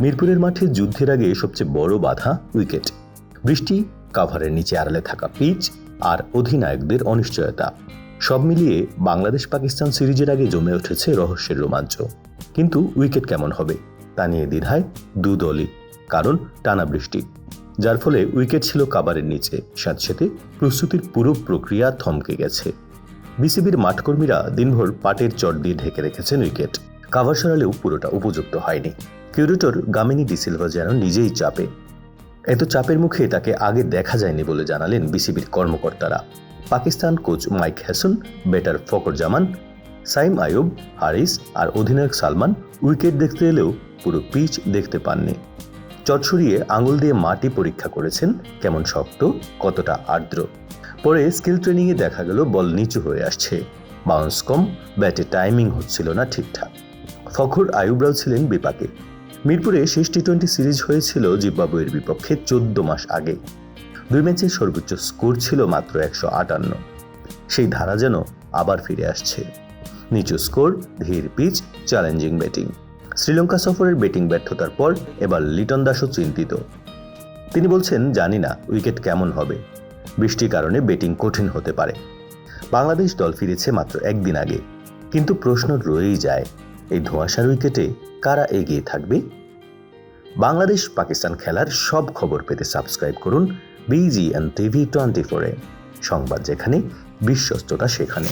মিরপুরের মাঠে যুদ্ধের আগে সবচেয়ে বড় বাধা উইকেট। বৃষ্টি, কাভারের নিচে আড়ালে থাকা পিচ আর অধিনায়কদের অনিশ্চয়তা। সব মিলিয়ে বাংলাদেশ পাকিস্তান সিরিজের আগে জমে উঠেছে রহস্যের রোমাঞ্চ। কিন্তু উইকেট কেমন হবে, তা নিয়ে দ্বিধায় দু দলই, কারণ টানা বৃষ্টি। যার ফলে উইকেট ছিল কাবারের নিচে সাথে প্রস্তুতির পুরো প্রক্রিয়া থমকে গেছে। বিসিবির মাঠকর্মীরা দিনভর পাটের চট দিয়ে ঢেকে রেখেছেন উইকেট। কাভার সরালেও পুরোটা উপযুক্ত হয়নি। কিউরেটর গামিনী ডিসিলভা যেন নিজেই চাপে। এত চাপের মুখে তাকে আগে দেখা যায়নি বলে জানালেন বিসিবির কর্মকর্তারা। Pakistan coach Mike Hesson, batter Fakhar Zaman, Saim Ayub Haris আর অধিনায়ক সালমান উইকেট দেখতে এলেও পুরো পিচ দেখতে পাননি। চট সরিয়ে আঙুল দিয়ে মাটি পরীক্ষা করেছেন, কেমন শক্ত, কতটা আর্দ্র। পরে স্কিল ট্রেনিংয়ে দেখা গেল বল নিচু হয়ে আসছে। বাউন্স কম, ব্যাটে টাইমিং হচ্ছিল না ঠিকঠাক। ফখর আয়ুবরাও ছিলেন বিপাকে। মিরপুরে শেষ টি টোয়েন্টি সিরিজ হয়েছিল জিম্বাবুয়ের বিপক্ষে চোদ্দ মাস আগে। দুই ম্যাচের সর্বোচ্চ স্কোর ছিল মাত্র একশো আটান্ন। সেই ধারা যেন আবার ফিরে আসছে। নিচু স্কোর, ধীর পিচ, চ্যালেঞ্জিং ব্যাটিং। শ্রীলঙ্কা সফরের ব্যাটিং ব্যর্থতার পর এবার লিটন দাসও চিন্তিত। তিনি বলছেন, জানি না, উইকেট কেমন হবে। বৃষ্টির কারণে ব্যাটিং কঠিন হতে পারে। বাংলাদেশ দল ফিরেছে মাত্র একদিন আগে। কিন্তু প্রশ্ন রয়েই যায় এই ধোঁয়াশার উইকেটে কারা এগিয়ে থাকবে? বাংলাদেশ পাকিস্তান খেলার সব খবর পেতে সাবস্ক্রাইব করুন বিজিএন টিভি টোয়েন্টি ফোরে সংবাদ যেখানে, বিশ্বস্ততা সেখানে।